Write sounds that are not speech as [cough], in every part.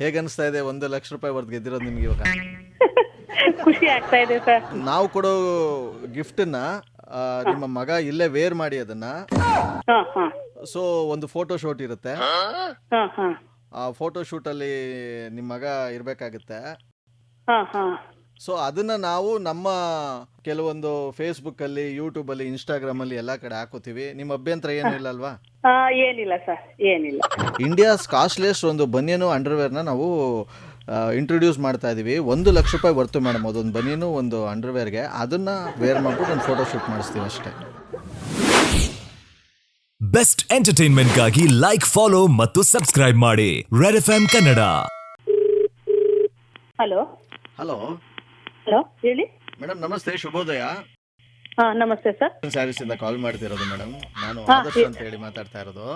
ಹೇಗೆ ಅನಿಸ್ತಾ ಇದೆ ಒಂದು ಲಕ್ಷ ರೂಪಾಯಿ ವರ್ತ್ ಗೆದ್ದಿರೋದು ನಿಮ್ಗೆ ಇವಾಗ? [laughs] ಖುಷಿ ಆಗ್ತಾ ಇದೆ ಸರ್. ನಾವು ಕೊಡೋ ಗಿಫ್ಟನ್ನ ನಿಮ್ಮ ಮಗ ಇಲ್ಲೇ ವೇರ್ ಮಾಡಿ ಅದನ್ನ. ಹಾ ಹಾ. ಸೊ ಒಂದು ಫೋಟೋ ಶೂಟ್ ಇರುತ್ತೆ. ಹಾ? ಹಾ ಆ ಫೋಟೋ ಶೂಟಲ್ಲಿ ನಿಮ್ಮ ಮಗ ಇರಬೇಕಾಗುತ್ತೆ. ಹಾ ಹಾ. ಸೊ ಅದನ್ನ ನಾವು ನಮ್ಮ ಕೆಲವೊಂದು ಫೇಸ್ಬುಕ್ಕಲ್ಲಿ ಯೂಟ್ಯೂಬಲ್ಲಿ ಇನ್ಸ್ಟಾಗ್ರಾಮಲ್ಲಿ ಎಲ್ಲ ಕಡೆ ಹಾಕೋತೀವಿ. ನಿಮ್ಮ ಅಭ್ಯಂತರ ಏನಿಲ್ಲ ಇಲ್ಲ ಅಲ್ವಾ ಆ, ಏನಿಲ್ಲ ಸರ್ ಏನಿಲ್ಲ. ಇಂಡಿಯಾ ಕಾಸ್ಟ್ಲೆಸ್ ಒಂದು ಬನಿಯನು ನ ನಾವು ಇಂಟ್ರೊಡ್ಯೂಸ್ ಮಾಡ್ತಾ ಇದೀವಿ. ಒಂದು ಲಕ್ಷ ರೂಪಾಯಿ ಬರ್ತು ಮೇಡಮ್ ಅದೊಂದು ಬನಿಯನು ಒಂದು ಅಂಡರ್ವೇರ್ಗೆ ಅದನ್ನ ವೇರ್ ಮಾಡ್ಬಿಟ್ಟು ಒಂದು ಫೋಟೋ ಶೂಟ್ ಮಾಡಿಸ್ತೀವಿ ಅಷ್ಟೇ. ಬೆಸ್ಟ್ ಎಂಟರ್ಟೈನ್ಮೆಂಟ್ಗಾಗಿ ಲೈಕ್ ಫಾಲೋ ಮತ್ತು ಸಬ್ಸ್ಕ್ರೈಬ್ ಮಾಡಿ. Red F Kannada hello hello hello ಹೇಳಿ. ಮೇಡಮ್ ನಮಸ್ತೆ ಶುಭೋದಯ. ಹಾ ನಮಸ್ತೆ ಸರ್. ಸ್ಯಾರೀಸ್ ಇಂದ ಕಾಲ್ ಮಾಡ್ತಿರೋದು ಮೇಡಮ್. ನಾನು ಹಾ, ಆದರ್ಶ್ ಅಂತ ಹೇಳಿ ಮಾತಾಡ್ತಾ ಇರೋದು.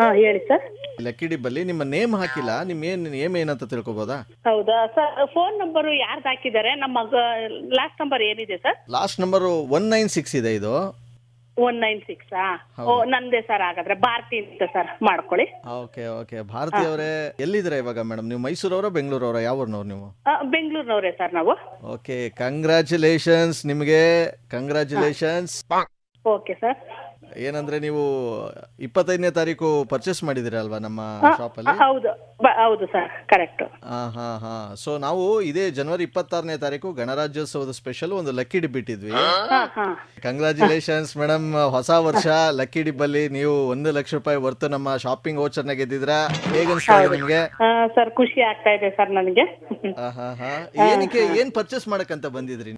ಹಾ ಹೇಳಿ ಸರ್. ಲಕ್ಕಿ ಡಿಬ್ಬಲ್ಲಿ ನಿಮ್ಮ ನೇಮ್ ಹಾಕಿಲ್ಲ ನಿಮ್ಮ ಏನ್ ನೇಮ್ ಏನಂತ ತಿಳ್ಕೊಬೋದಾ? ಹೌದಾ? ಸರ್ ಫೋನ್ ನಂಬರ್ ಯಾರ್ದು ಹಾಕಿದ್ದಾರೆ? ನಮ್ಮ ಮಗ ಲಾಸ್ಟ್ ನಂಬರ್ ಏನಿದೆ sir? Last number one nine six ಇದೆ ಇದು. ಒನ್ ನೈನ್ ಸಿಕ್ಸ್ ಓ ನಂದೇ ಸರ್ ಹಾಗಾದ್ರೆ ಭಾರತಿ ಅಂತ ಸರ್ ಮಾಡ್ಕೊಳ್ಳಿ. Okay okay. ಭಾರತಿ ಅವರೇ ಎಲ್ಲಿದ್ದೀರಾ ಇವಾಗ ಮೇಡಮ್? ನೀವು ಮೈಸೂರವರ ಬೆಂಗಳೂರವರ? ಯಾವ ಊರ್ನವ್ರು ನೀವು ಬೆಂಗಳೂರ್ನವ್ರೆ ಸರ್ ನಾವು. ಓಕೆ ಕಂಗ್ರ್ಯಾಚುಲೇಷನ್ಸ್ ನಿಮಗೆ ಕಂಗ್ರ್ಯಾಚುಲೇಷನ್ಸ್ ಓಕೆ ಸರ್ ಏನಂದ್ರೆ ನೀವು ಇಪ್ಪತ್ತೈದನೇ ತಾರೀಕು ಪರ್ಚೇಸ್ ಮಾಡಿದಿರ ಅಲ್ವಾ ನಮ್ಮ ಅಲ್ಲಿ? ಹೌದು. ಬ- ಹೌದು ಸರ್ ಕರೆಕ್ಟ್ ಹಾ ಹಾ ಹಾ. ಸೊ ನಾವು ಇದೇ ಜನವರಿ ಇಪ್ಪತ್ತಾರನೇ ತಾರೀಕು ಗಣರಾಜ್ಯೋತ್ಸವದ ಸ್ಪೆಷಲ್ ಒಂದು ಲಕ್ಕಿ ಡಿಪ್ ಇಟ್ಟಿದ್ವಿ. ಹಾ ಹಾ. ಕಂಗ್ರ್ಯಾಚುಲೇಷನ್ಸ್ ಮೇಡಮ್ ಹೊಸ ವರ್ಷ ಲಕ್ಕಿ ಡಿಬ್ಬಲ್ಲಿ ನೀವು ಒಂದು ಲಕ್ಷ ರೂಪಾಯಿ ವರ್ತು ನಮ್ಮ ಶಾಪಿಂಗ್ ವೋಚರ್ನ ಗೆದ್ದಿದ್ರ ಹೇಗನ್ಸ್ತಾ ಇದೆ ನಿಮ್ಗೆ? ಸರ್ ಖುಷಿ ಆಗ್ತಾ ಇದೆ ಸರ್ ನನಗೆ. ಆ, ಹಾ ಹಾ. ಏನಕ್ಕೆ ಏನ್ ಪರ್ಚೇಸ್ ಮಾಡಕ್ಕಂತ ಬಂದಿದ್ರಿ?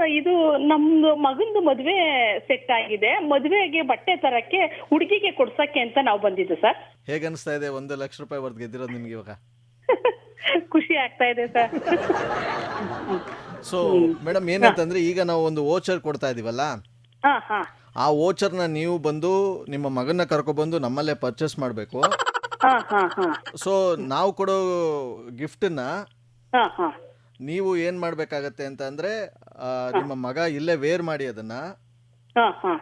ಸರ್ ಇದು ನಮ್ದು ಮಗಂದು ಮದುವೆ ಸೆಟ್ ಆಗಿದೆ. ಮದುವೆಗೆ ಬಟ್ಟೆ ತರಕ್ಕೆ ಹುಡುಗಿಗೆ ಕೊಡ್ಸಕ್ಕೆ ಅಂತ ನಾವು ಬಂದಿದ್ದು ಸರ್. ಹೇಗೆ ಅನಿಸ್ತಾ ಇದೆ? ಒಂದು ಲಕ್ಷ ರೂಪಾಯಿ ವರ್ದ್ ಗೆದ್ದಿರೋದು ನಿಮ್ಗೆ ಇವಾಗ? [laughs] ಖುಷಿ ಆಗ್ತಾ ಇದೆ ಸರ್. ಸೊ ಮೇಡಮ್ ಏನಂತಂದ್ರೆ ಈಗ ನಾವು ಒಂದು ಓಚರ್ ಕೊಡ್ತಾ ಇದೀವಲ್ಲ? ಹಾ ಹಾ. ಆ ವೋಚರ್ನ ನೀವು ಬಂದು ನಿಮ್ಮ ಮಗನ ಕರ್ಕೊಬಂದು ನಮ್ಮಲ್ಲೇ ಪರ್ಚೇಸ್ ಮಾಡಬೇಕು. ಹಾ ಹಾ ಹಾ. ಸೊ ನಾವು ಕೊಡೋ ಗಿಫ್ಟನ್ನ ಹಾ ಹಾ. ನೀವು ಏನ್ ಮಾಡ್ಬೇಕಾಗತ್ತೆ ಅಂತ ಅಂದ್ರೆ ಆ, ನಿಮ್ಮ ಮಗ ಇಲ್ಲೇ ವೇರ್ ಮಾಡಿ ಅದನ್ನ. ಹಾ ಹಾ.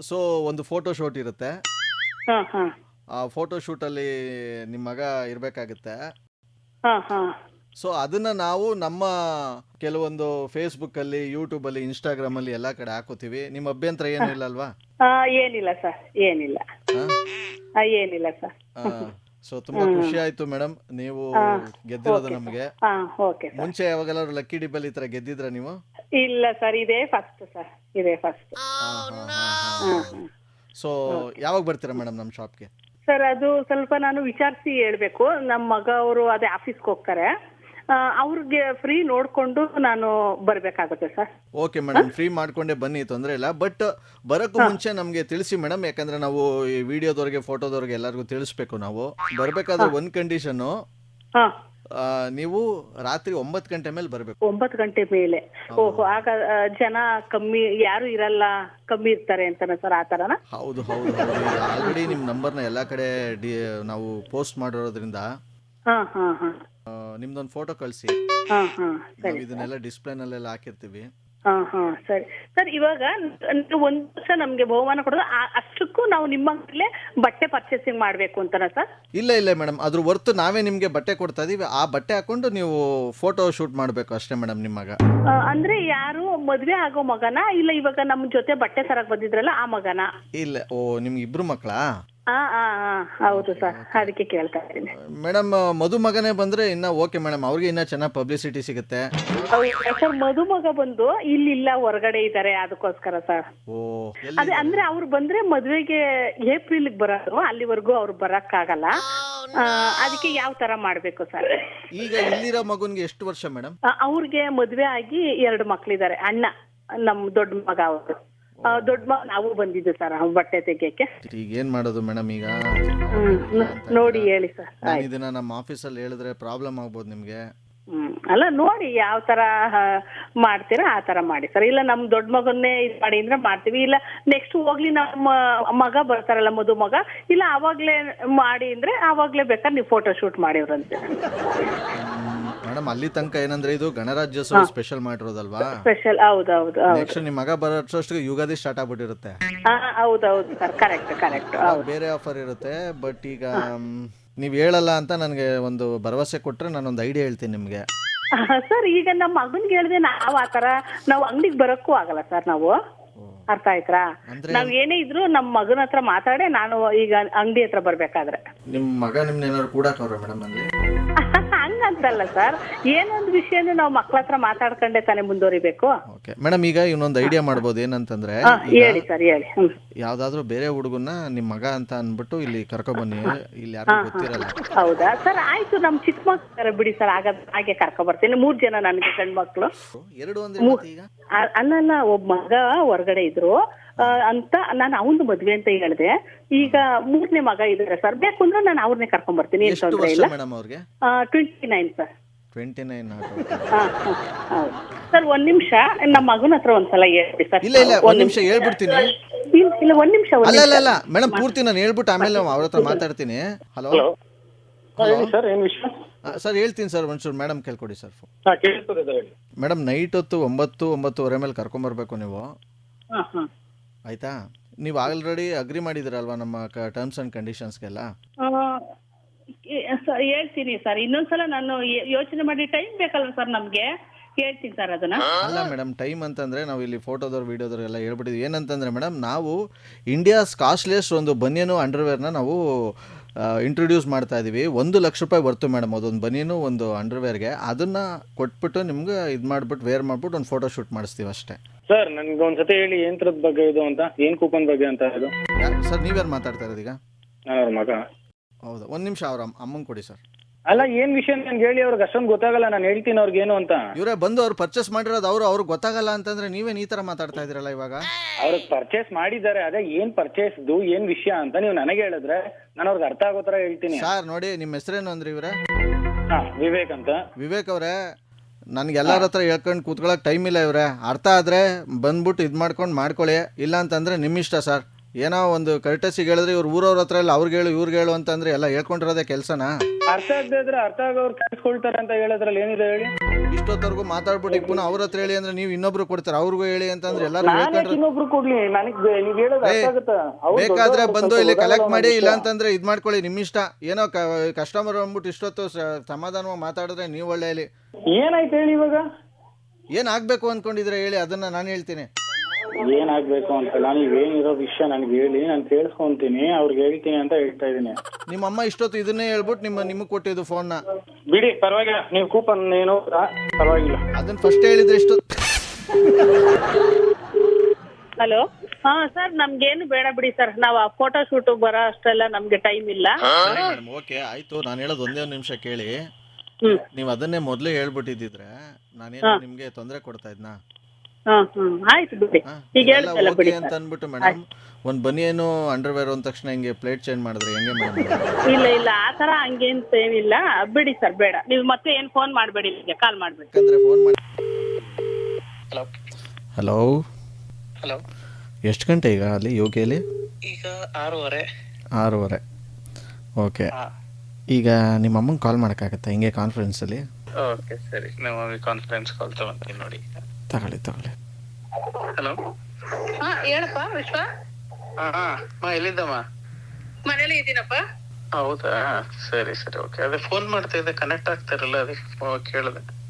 ಸೊ ಒಂದು ಫೋಟೋ ಶೂಟ್ ಇರುತ್ತೆ. ಹಾ ಹಾ. ಆ ಫೋಟೋ ಶೂಟಲ್ಲಿ ನಿಮ್ಮ ಮಗ ಇರಬೇಕಾಗುತ್ತೆ. ಹಾ ಹಾ. ಸೊ ಅದನ್ನ ನಾವು ನಮ್ಮ ಕೆಲವೊಂದು ಫೇಸ್ಬುಕ್ ಅಲ್ಲಿ ಯೂಟ್ಯೂಬ್ ಅಲ್ಲಿ ಇನ್ಸ್ಟಾಗ್ರಾಮ್ ಅಲ್ಲಿ ಎಲ್ಲಾ ಕಡೆ ಹಾಕೋತೀವಿ. ನಿಮ್ಮ ಅಭ್ಯಂತರ ಏನಿಲ್ಲ ಇಲ್ಲ ಅಲ್ವಾ? ಆ, ಏನಿಲ್ಲ ಸರ್. ಏನಿಲ್ಲ. ಆ, ಏನಿಲ್ಲ ಸರ್. ಸೊ ತುಂಬಾ ಖುಷಿ ಆಯ್ತು ಮೇಡಮ್. ನೀವು ಗೆದ್ದಿರೋದು ನಮಗೆ. ಮುಂಚೆ ಯಾವಾಗಲಾದ್ರೂ ಲಕ್ಕಿ ಡಿಬಲ್ ಈ ತರ ಗೆದ್ದಿದ್ರ ನೀವು? ಇಲ್ಲ ಸರ್ ಇದೇ ಫಸ್ಟ್ ಸರ್ ಇದೇ ಫಸ್ಟ್ ಸೊ ಯಾವಾಗ ಬರ್ತೀರಾ ಮೇಡಮ್ ನಮ್ಮ ಶಾಪ್ಗೆ ಸರ್ ಅದು ಸ್ವಲ್ಪ ನಾನು ವಿಚಾರಿಸಿ ಹೇಳ್ಬೇಕು. ನಮ್ಮ ಮಗ ಅವರು ಅದೇ ಆಫೀಸ್ಗೆ ಹೋಗ್ತಾರೆ. ಅವ್ರಿಗೆ ಫ್ರೀ ನೋಡ್ಕೊಂಡು ನಾನು ಬರ್ಬೇಕಾಗುತ್ತೆ ಸರ್. ಓಕೆ ಮೇಡಮ್ ಫ್ರೀ ಮಾಡ್ಕೊಂಡೆ ಬನ್ನಿ ತೊಂದರೆ ಇಲ್ಲ. ಬಟ್ ಬರೋಕ್ಕೂ ಮುಂಚೆ ನಮಗೆ ತಿಳಿಸಿ ಮೇಡಮ್ ಯಾಕಂದ್ರೆ ನಾವು ಈ ವಿಡಿಯೋದವ್ರಿಗೆ ಫೋಟೋದವ್ರಿಗೆ ಎಲ್ಲರಿಗೂ ತಿಳಿಸ್ಬೇಕು ನಾವು. ಬರಬೇಕಾದ್ರೆ ಒಂದು ಕಂಡೀಷನ್ ಹಾ. ನೀವು ರಾತ್ರಿ ಒಂಬತ್ತು ಗಂಟೆ ಮೇಲೆ ಬರಬೇಕು. ಒಂಬತ್ತು ಗಂಟೆ ಮೇಲೆ. ಓಹೋ ಆಗ ಜನ ಕಮ್ಮಿ ಯಾರು ಇರಲ್ಲ ಕಮ್ಮಿ ಇರ್ತಾರೆ ಅಂತಾನೆ ಸರ್ ಆ ತರನಾ? ಹೌದು ಹೌದು ಆಲ್ರೆಡಿ ನಿಮ್ಮ ನಂಬರ್ನ ಎಲ್ಲ ಕಡೆ ನಾವು ಪೋಸ್ಟ್ ಮಾಡಿರೋದ್ರಿಂದ ಹಾ ಹಾ ಹಾ. ನಿಮ್ದೊಂದು ಫೋಟೋ ಕಳಿಸಿ. ಹಾ ಹಾ ಸರಿ. ಇದನ್ನೆಲ್ಲ ಡಿಸ್ಪ್ಲೇನಲ್ಲೆಲ್ಲ ಹಾಕಿರ್ತೀವಿ. ಹಾ ಹಾ ಸರಿ. ಸರ್ ಇವಾಗ ಒಂದು ವರ್ಷ ನಮ್ಗೆ ಬಹುಮಾನ ಕೊಡೋದು ಅಷ್ಟಕ್ಕೂ ನಾವು ನಿಮ್ಮ ಅಂಗಡಿಲೇ ಬಟ್ಟೆ ಪರ್ಚೇಸಿಂಗ್ ಮಾಡ್ಬೇಕು ಅಂತನಾ ಸರ್? ಇಲ್ಲ ಇಲ್ಲ ಮೇಡಮ್. ಅದ್ರ ಹೊರ್ತು ನಾವೇ ನಿಮ್ಗೆ ಬಟ್ಟೆ ಕೊಡ್ತಾ ಇದೀವಿ. ಆ ಬಟ್ಟೆ ಹಾಕೊಂಡು ನೀವು ಫೋಟೋ ಶೂಟ್ ಮಾಡಬೇಕು ಅಷ್ಟೇ ಮೇಡಮ್ ನಿಮ್ಮ ಮಗ ಅಂದ್ರೆ ಯಾರು ಮದ್ವೆ ಆಗೋ ಮಗನ ಇಲ್ಲ ಇವಾಗ ನಮ್ ಜೊತೆ ಬಟ್ಟೆ ತರಕ್ ಬಂದಿದ್ರಲ್ಲ ಆ ಮಗನ? ಇಲ್ಲ ಓ ನಿಮ್ಗೆ ಇಬ್ರು ಮಕ್ಕಳಾ? ಆ ಆ ಆ, ಹೌದು ಸರ್. ಅದಕ್ಕೆ ಕೇಳ್ತಾ ಇದ್ದೀನಿ. ಮೇಡಮ್ ಮಧುಮಗನೇ ಬಂದ್ರೆ ಇನ್ನ ಓಕೆ ಮೇಡಮ್. ಅವ್ರಿಗೆ ಇನ್ನ ಚೆನ್ನಾಗಿ ಪಬ್ಲಿಸಿಟಿ ಸಿಗುತ್ತೆ. ಸರ್ ಮದುಮಗ ಬಂದು ಇಲ್ಲಿಲ್ಲ ಹೊರಗಡೆ ಇದ್ದಾರೆ ಅದಕ್ಕೋಸ್ಕರ ಸರ್. ಓ ಎಲ್ಲಿ ಅದೇ ಅಂದ್ರೆ ಅವ್ರು ಬಂದ್ರೆ ಮದ್ವೆಗೆ ಏಪ್ರಿಲ್ ಬರೋರು ಅಲ್ಲಿವರೆಗೂ ಅವ್ರು ಬರಕ್ಕಾಗಲ್ಲ. ಆ, ಅದಕ್ಕೆ ಯಾವ ತರ ಮಾಡ್ಬೇಕು ಸರ್? ಈಗ ಇಲ್ಲಿರೋ ಮಗುನ್ಗೆ ಎಷ್ಟು ವರ್ಷ ಮೇಡಮ್? ಅವ್ರಿಗೆ ಮದ್ವೆ ಆಗಿ ಎರಡು ಮಕ್ಳಿದ್ದಾರೆ ಅಣ್ಣ ನಮ್ ದೊಡ್ಡ ಮಗ ಅವರು. ದೊಡ್ಡ ಮಗ ನಾವು ಬಂದಿದ್ದು ಸರ್ ಬಟ್ಟೆ ತೆಗಿಯಕ್ಕೆ. ಈಗ ಏನ್ ಮಾಡೋದು ಮೇಡಮ್ ಈಗ? ಹ್ಮ್ ನೋಡಿ ಹೇಳಿ ಸರ್ ನಾನು ಇದನ್ನ ನಮ್ಮ ಆಫೀಸಲ್ಲಿ ಹೇಳಿದ್ರೆ ಪ್ರಾಬ್ಲಮ್ ಆಗ್ಬೋದು ನಿಮ್ಗೆ? ಹ್ಮ್ ಅಲ್ಲ ನೋಡಿ ಯಾವ ತರ ಮಾಡ್ತೀರಾ ಆ ತರ ಮಾಡಿ ಸರ್. ಇಲ್ಲ ನಮ್ ದೊಡ್ಡ ಮಗನ್ನೇ ಇದು ಮಾಡಿ ಅಂದ್ರೆ ಮಾಡ್ತೀವಿ. ಇಲ್ಲ ನೆಕ್ಸ್ಟ್ ಹೋಗ್ಲಿ ನಮ್ಮ ಮಗ ಬರ್ತಾರಲ್ಲ ಮಧು ಮಗ ಇಲ್ಲ ಅವಾಗ್ಲೇ ಮಾಡಿ ಅಂದ್ರೆ ಅವಾಗ್ಲೇ ಬೇಕಾದ್ರೆ ನೀವು ಫೋಟೋ ಶೂಟ್ ಮಾಡಿವ್ರಂತೆ ಮೇಡಮ್ ಅಲ್ಲಿ ತನಕ ಏನಂದ್ರೆ ಇದು ಗಣರಾಜ್ಯೋತ್ಸವ ಸ್ಪೆಷಲ್ ಮಾಡಿರೋದಲ್ವಾ? ಸ್ಪೆಷಲ್ ಹೌದೌದು ಹೌದು ನೆಕ್ಸ್ಟ್ ನಿಮ್ಮ ಮಗ ಬರೋ ಅಷ್ಟೊತ್ತಿಗೆ ಯುಗಾದಿ ಸ್ಟಾರ್ಟ್ ಆಗ್ಬಿಟ್ಟಿರುತ್ತೆ. ಹೌದೌದು ಸರ್ ಕರೆಕ್ಟ್ ಕರೆಕ್ಟ್ ಹೌದು. ಬೇರೆ ಆಫರ್ ಇರುತ್ತೆ ಬಟ್ ಈಗ ನೀವ್ ಹೇಳಲ್ಲ ಅಂತ ನನಗೆ ಒಂದು ಭರವಸೆ ಕೊಟ್ಟರೆ ನಾನೊಂದು ಐಡಿಯಾ ಹೇಳ್ತೀನಿ ನಿಮಗೆ. ಸರ್ ಈಗ ನಮ್ಮ ಮಗನ್ಗೆ ಹೇಳಿದೆ ನಾವು ಆತರ ನಾವು ಅಂಗಡಿಗೆ ಬರಕ್ಕೂ ಆಗಲ್ಲ ಸರ್ ನಾವು. ಅರ್ಥ ಆಯ್ತಾ ನಾವ್ ಏನೇ ಇದ್ರು ನಮ್ಮ ಮಗನ ಹತ್ರ ಮಾತಾಡೇ ನಾನು ಈಗ ಅಂಗಡಿ ಹತ್ರ ಬರ್ಬೇಕಾದ್ರೆ. ನಿಮ್ ಮಗ ನಿಮ್ನ ಏನಾದ್ರು ಕೂಡ ಮೇಡಮ್ ಅಲ್ಲಿ? ಹಂಗಂತಲ್ಲ ಸರ್. ಏನೊಂದು ವಿಷಯನೂ ನಾವು ಮಕ್ಳ ಹತ್ರ ಮಾತಾಡ್ಕೊಂಡೆ ತಾನೇ ಮುಂದುವರಿಬೇಕು. ಓಕೆ ಮೇಡಮ್ ಈಗ ಇನ್ನೊಂದು ಐಡಿಯಾ ಮಾಡ್ಬೋದು. ಏನಂತಂದ್ರೆ ಹಾ, ಹೇಳಿ ಸರ್ ಹೇಳಿ. ಹ್ಮ್. ಯಾವ್ದಾದ್ರು ಬೇರೆ ಹುಡುಗನ್ನ ನಿಮ್ ಮಗ ಅಂತ ಅನ್ಬಿಟ್ಟು ಇಲ್ಲಿ ಕರ್ಕೊಬನ್ನಿ ಇಲ್ಲಿ ಯಾರಿಗೂ ಗೊತ್ತಿರಲ್ಲ. ಹೌದಾ? ಸರ್ ಆಯ್ತು ನಮ್ ಚಿಕ್ಕ ಮಕ್ಳು ಬಿಡಿ ಸರ್. ಆಗ ಹಾಗೆ ಕರ್ಕೊ ಬರ್ತೀನಿ. ಮೂರ್ ಜನ ನನಗೆ ಗಂಡ್ ಮಕ್ಳು ಎರಡು ಅಂದ್ರೆ ಮತ್ತೆ ಈಗ? ಒಬ್ಬ ಮಗ ಹೊರಗಡೆ ಇದ್ರು. ಅಂತ ನಾನು ಅವನು ಮದ್ವೆ ಅಂತ ಹೇಳಿದೆ. ಈಗ ಮೂರನೇ ಮಗ ಇದಾರೆ ಸರ್ ಬೇಕು ಅಂದ್ರೆ ನಾನು ಅವ್ರನ್ನೇ ಕರ್ಕೊಂಡ್ ಬರ್ತೀನಿ ಏನ್ ಎಷ್ಟು ತೊಂದ್ರೆ ಇಲ್ಲ. Twenty nine sir twenty nine sir ಒಂದ್ ನಿಮಿಷ. ನಮ್ಮ ಮಗನ ಹತ್ರ ಒಂದ್ಸಲ ಹೇಳ್ಬಿಡಿ ಸರ್ ಇಲ್ಲ ಇಲ್ಲ ಒಂದ್ ನಿಮಿಷ ಹೇಳ್ಬಿಡ್ತೀನಿ. ಇಲ್ಲ ಇಲ್ಲ ಒಂದ್ ನಿಮಿಷ ಅಲ್ಲ ನಿಮಿಷ. ಅಲ್ಲ ಅಲ್ಲ. ಮೇಡಮ್ ಪೂರ್ತಿ ನಾನು ಹೇಳ್ಬಿಟ್ಟು ಆಮೇಲೆ ಅವ್ರ ಹತ್ರ ಮಾತಾಡ್ತೀನಿ. ಹಲೋ ಸರ್ ಏನು ವಿಷಯ? ಸರ್ ಹೇಳ್ತೀನಿ ಸರ್ ಒಂಚೂರು. ಮೇಡಮ್ ಕೇಳ್ಕೊಡಿ ಸರ್ ಮೇಡಮ್ ನೈಟ್ ಹೊತ್ತು ಒಂಬತ್ತು ಒಂಬತ್ತುವರೆ ಮೇಲೆ ಕರ್ಕೊಂಬರ್ಬೇಕು ನೀವು. ಹಾ ಹಾ. ಆಯ್ತಾ? ನೀವು ಆಲ್ರೆಡಿ ಅಗ್ರಿ ಮಾಡಿದಿರಲ್ವಾ ನಮ್ಮ ಟರ್ಮ್ಸ್ ಅಂಡ್ ಕಂಡೀಷನ್ಸ್ಗೆಲ್ಲ ಆ, ಸ- ಹೇಳ್ತೀನಿ ಸರ್ ಇನ್ನೊಂದ್ಸಲ ನಾನು ಯೋ- ಯೋಚನೆ ಮಾಡಿ ಟೈಮ್ ಬೇಕಲ್ವ ಸರ್ ನಮ್ಗೆ? ಹೇಳ್ತೀನಿ ಸರ್ ಅದನ್ನ. ಅಲ್ಲ ಮೇಡಮ್ ಟೈಮ್ ಅಂತಂದ್ರೆ ನಾವು ಇಲ್ಲಿ ಫೋಟೋದವ್ರು ವಿಡಿಯೋದವ್ರು ಎಲ್ಲ ಹೇಳ್ಬಿಟ್ಟಿದ್ವಿ. ಏನಂತಂದ್ರೆ ಮೇಡಮ್ ನಾವು ಇಂಡಿಯಾಸ್ ಕಾಸ್ಟ್ಲಿಯಸ್ಟ್ ಒಂದು ಬನಿಯನು ಅಂಡರ್ವೇರ್ನ ನಾವು ಇಂಟ್ರೊಡ್ಯೂಸ್ ಮಾಡ್ತಾ ಇದ್ದೀವಿ ಒಂದು ಲಕ್ಷ ರೂಪಾಯಿ ಬರ್ತು ಮೇಡಮ್ ಅದೊಂದು ಬನಿಯನು ಒಂದು ಅಂಡರ್ವೇರ್ಗೆ ಅದನ್ನ ಕೊಟ್ಬಿಟ್ಟು ನಿಮ್ಗೆ ಇದು ಮಾಡ್ಬಿಟ್ಟು ವೇರ್ ಮಾಡ್ಬಿಟ್ಟು ಒಂದು ಫೋಟೋ ಶೂಟ್ ಮಾಡಿಸ್ತೀವಿ ಅಷ್ಟೇ. ಸರ್ ನನ್ಗೆ ಒಂದ್ಸತಿ ಹೇಳಿ ಯಂತ್ರದ ಬಗ್ಗೆ ಇದು ಅಂತ? ಏನ್ ಕೂಪನ್ ಬಗ್ಗೆ ಅಂತ ಇದು ಸರ್ ನೀವ್ಯಾರು ಮಾತಾಡ್ತಾ ಇರೋದು ಈಗ ನಾನು ಅವ್ರ ಮಗ. ಹೌದಾ? ಒಂದು ನಿಮಿಷ ಅವ್ರ ಅಮ್ಮಂಗೆ ಕೊಡಿ ಸರ್ ಅಲ್ಲ ಏನ್ ವಿಷಯ ನನ್ಗೆ ಹೇಳಿ ಅವ್ರಿಗೆ ಅಷ್ಟೊಂದು ಗೊತ್ತಾಗಲ್ಲ. ನಾನು ಹೇಳ್ತೀನಿ ಅವ್ರಿಗೆ ಏನು ಅಂತ. ಇವರೇ ಬಂದು ಅವ್ರು ಪರ್ಚೇಸ್ ಮಾಡಿರೋದು ಅವರು ಅವ್ರಿಗೆ ಗೊತ್ತಾಗಲ್ಲ ಅಂತಂದ್ರೆ ನೀವೇನ್ ಈ ತರ ಮಾತಾಡ್ತಾ ಇದ್ದೀರಲ್ಲ ಇವಾಗ? ಅವ್ರಿಗೆ ಪರ್ಚೇಸ್ ಮಾಡಿದ್ದಾರೆ. ಅದೇ ಏನ್ ಪರ್ಚೇಸ್ದು ಏನ್ ವಿಷಯ ಅಂತ ನೀವು ನನಗೆ ಹೇಳಿದ್ರೆ ನಾನು ಅವ್ರಿಗೆ ಅರ್ಥ ಆಗೋ ತರ ಹೇಳ್ತೀನಿ. ಸರ್ ನೋಡಿ ನಿಮ್ಮ ಹೆಸರೇನು ಅಂದ್ರೆ ಇವರೇ? ಹಾ ವಿವೇಕ್ ಅಂತ. ವಿವೇಕ್ ಅವರೇ. ನನಗೆ ಎಲ್ಲರ ಹತ್ರ ಹೇಳ್ಕೊಂಡು ಕೂತ್ಕೊಳ್ಳೋಕೆ ಟೈಮ್ ಇಲ್ಲ ಇವ್ರೆ. ಅರ್ಥ ಆದರೆ ಬಂದ್ಬಿಟ್ಟು ಇದು ಮಾಡ್ಕೊಂಡು ಮಾಡ್ಕೊಳ್ಳಿ. ಇಲ್ಲ ಅಂತಂದರೆ ನಿಮ್ಮ ಇಷ್ಟ ಸರ್. ಏನೋ ಒಂದು ಕರ್ಟಸಿಗೆ ಹೇಳಿದ್ರೆ ಇವ್ರು ಊರವ್ರ ಹತ್ರ ಎಲ್ಲ ಅವ್ರಿಗೆ ಹೇಳು ಇವ್ರಿಗೆ ಹೇಳು ಅಂತಂದ್ರೆ ಎಲ್ಲ ಹೇಳ್ಕೊಂಡಿರೋದೇ ಕೆಲಸನಾ? ಅರ್ಥ ಆಗದೆ ಇದ್ರೆ ಅರ್ಥ ಆಗೋರು ಕೇಳಿಸ್ಕೊಳ್ತಾರೆ ಅಂತ ಹೇಳೋದ್ರಲ್ಲಿ ಏನಿದೆ ಹೇಳಿ? ಇಷ್ಟೊತ್ತವರೆಗೂ ಮಾತಾಡ್ಬಿಟ್ಟು ಪುನಃ ಅವ್ರ ಹತ್ರ ಹೇಳಿ ಅಂದ್ರೆ ನೀವು ಇನ್ನೊಬ್ರು ಕೊಡ್ತಾರೆ? ಅವ್ರಿಗೂ ಹೇಳಿ ಅಂತಂದ್ರೆ ಎಲ್ಲರೂ ನಾನೇ ಹೇಳ್ಕೊಂಡ್ರೆ ಇನ್ನೊಬ್ರು ಕೊಡ್ಲಿ. ನನಗೆ ನೀವ್ ಹೇಳೋದು ಅರ್ಥ ಆಗುತ್ತಾ? ಅವ್ರು ಬೇಕಾದ್ರೆ ದೊಡ್ಡವ್ರು, ಬಂದು ಸ್ವಲ್ಪ ಇಲ್ಲಿ ಕಲೆಕ್ಟ್ ಮಾಡಿ ಇಲ್ಲ. ಅಂತಂದ್ರೆ ಇದ್ ಮಾಡ್ಕೊಳ್ಳಿ ನಿಮ್ಮ ಇಷ್ಟ. ಏನೋ ಕಸ್ಟಮರ್ ಅಂದ್ಬಿಟ್ಟು ಇಷ್ಟೊತ್ತು ಸ- ಸಮಾಧಾನವಾಗಿ ಮಾತಾಡಿದ್ರೆ ನೀವು ಒಳ್ಳೆ ಹೇಳಿ. ಏನಾಯ್ತು ಹೇಳಿ ಇವಾಗ? ಏನ್ ಆಗ್ಬೇಕು ಅನ್ಕೊಂಡಿದ್ರೆ ಹೇಳಿ ಅದನ್ನ ನಾನು ಹೇಳ್ತೀನಿ. ಏನಾಗ್ಬೇಕು ಅಂತ ನನಗೆ ಇರೋ ವಿಷಯ ನನಗೆ ಹೇಳಿ ನಾನು ಕೇಳಿಸ್ಕೊಂತೀನಿ ಅವ್ರಿಗೆ ಹೇಳ್ತೀನಿ ಅಂತ ಹೇಳ್ತಾ ಇದ್ದೀನಿ. ನಿಮ್ಮ ಅಮ್ಮ ಇಷ್ಟೊತ್ತು ಇದನ್ನೇ ಹೇಳ್ಬಿಟ್ಟು ನಿಮ್ಮ ನಿಮಗೆ ಕೊಟ್ಟಿದ್ದು ನ. ಬಿಡಿ ಪರವಾಗಿಲ್ಲ. ನೀವು ಕೂಪನ್ ಏನು ಆ, ಪರವಾಗಿಲ್ಲ. ಅದನ್ನ ಫಸ್ಟ್ ಹೇಳಿದ್ರೆ ಇಷ್ಟು ಹಲೋ ಹಾ ಸರ್ ನಮ್ಗೇನು ಬೇಡ ಬಿಡಿ ಸರ್ ನಾವು ಆ ಫೋಟೋ ಶೂಟ್ ಬರೋ ಅಷ್ಟೆಲ್ಲ ನಮ್ಗೆ ಟೈಮ್ ಇಲ್ಲ. ಮೇಡಮ್ ಓಕೆ ಆಯ್ತು. ನಾನು ಹೇಳೋದು ಒಂದೇ ಒಂದು ನಿಮಿಷ ಕೇಳಿ. ಹ್ಮ್. ನೀವು ಅದನ್ನೇ ಮೊದಲೇ ಹೇಳ್ಬಿಟ್ಟಿದ್ರೆ ನಾನೇನು ನಿಮಗೆ ತೊಂದರೆ ಕೊಡ್ತಾ ಇದ್ನಾ? ಆಯ್ತು ಬಿಡಿ. ಹಾ? ಈಗ ಹೇಳ್ತಲ್ಲ ಓಕೆ ಅಂತ ಅಂದ್ಬಿಟ್ಟು ಮೇಡಮ್ ಒಂದ್ ಬನಿಯೇನು ಅಂಡರ್ವೇರ್ ಅಂದ ತಕ್ಷಣ ಹಿಂಗೆ ಪ್ಲೇಟ್ ಚೇಂಜ್ ಮಾಡಿದ್ರೆ ಹೆಂಗೆ ಮೇಡಮ್ ಇಲ್ಲ ಇಲ್ಲ ಆ ತರ ಹಂಗೇಂತ ಏನಿಲ್ಲ ಬಿಡಿ ಸರ್ ಬೇಡ. ನೀವು ಮತ್ತೆ ಏನ್ ಫೋನ್ ಮಾಡಬೇಡಿ ನಿಮಗೆ ಕಾಲ್ ಮಾಡಬೇಡಿ. ಯಾಕಂದ್ರೆ ಫೋನ್ ಮಾಡಿ ಹಲೋ ಹಲೋ ಹಲೋ ಎಷ್ಟು ಗಂಟೆ ಈಗ ಅಲ್ಲಿ ಯೋಗಿಯಲ್ಲಿ ಈಗ ಆರೂವರೆ. ಆರೂವರೆ. ಓಕೆ ಹಾ. ಈಗ ನಿಮ್ಮ ಅಮ್ಮಂಗೆ ಕಾಲ್ ಮಾಡೋಕ್ಕಾಗತ್ತಾ? ಹಿಂಗೆ ಕಾನ್ಫರೆನ್ಸಲ್ಲಿ ಓಕೆ ಸರಿ. ನಿಮ್ಮ ಕಾನ್ಫರೆನ್ಸ್ ಕಾಲ್ ತಗೊಂತೀನಿ ನೋಡಿ. ತಗೊಳ್ಳಿ ತಗೊಳ್ಳಿ. ಹಲೋ? ಹಾ ಹೇಳಪ್ಪ ವಿಶ್ವ. ಹಾ ಹಾ ಮಾ ಎಲ್ಲಿದ್ದಮ್ಮ? ಮನೇಲಿ ಇದ್ದೀನಪ್ಪ ಹೌದಾ? ಸರಿ ಸರಿ ಓಕೆ. ಅದೇ ಫೋನ್ ಮಾಡ್ತಾ ಇದ್ದೆ ಕನೆಕ್ಟ್ ಆಗ್ತಾರಲ್ಲ ಅದಕ್ಕೆ ಫೋ- ಕೇಳಿದೆ.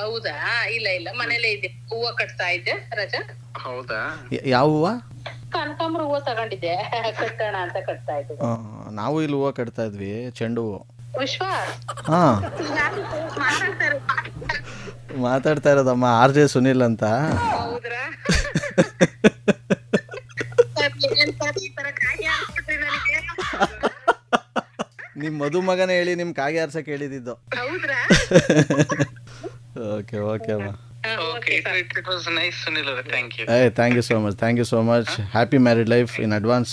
ಹೌದಾ? ಇಲ್ಲ ಇಲ್ಲ ಮನೇಲೇ ಇದ್ದೆ. ಹೂವ ಕಟ್ತಾ ಇದ್ದೆ ರಜಾ. ಹೌದಾ? ಯಾವ ಹೂವ? ಕನಕಾಂಬರ ಹೂವ ತಗೊಂಡಿದ್ದೆ. [laughs] ಕಟ್ಟೋಣ ಅಂತ ಕಟ್ತಾ ಇದ್ದೆ. ನಾವು ಇಲ್ಲಿ ಹೂವು ಕಟ್ತಾ ಇದ್ವಿ ಚೆಂಡು ಹೂವು. ವಿಶ್ವ ಹಾಂ. ಮಾತಾಡ್ತಾ ಇರೋದು ಮಾತಾಡ್ತಾ ಇರೋದಮ್ಮ ಆರ್ ಜೆ ಸುನಿಲ್ ಅಂತ. ಹೌದ್ರಾ? ಹಾಕ್ಬಿಟ್ರಿ ನಿಮ್ಮ ಮದುಮಗನೇ ಹೇಳಿ ನಿಮ್ ಕಾಗೆ ಆರ್ಸಕ್ ಹೇಳಿದ್ದು ಹೌದ್ರಾ? ಓಕೆ ಓಕೆ ಅಮ್ಮ. ಥ್ಯಾಂಕ್ ಯು ಏ thank you so much thank you so much happy married life in advance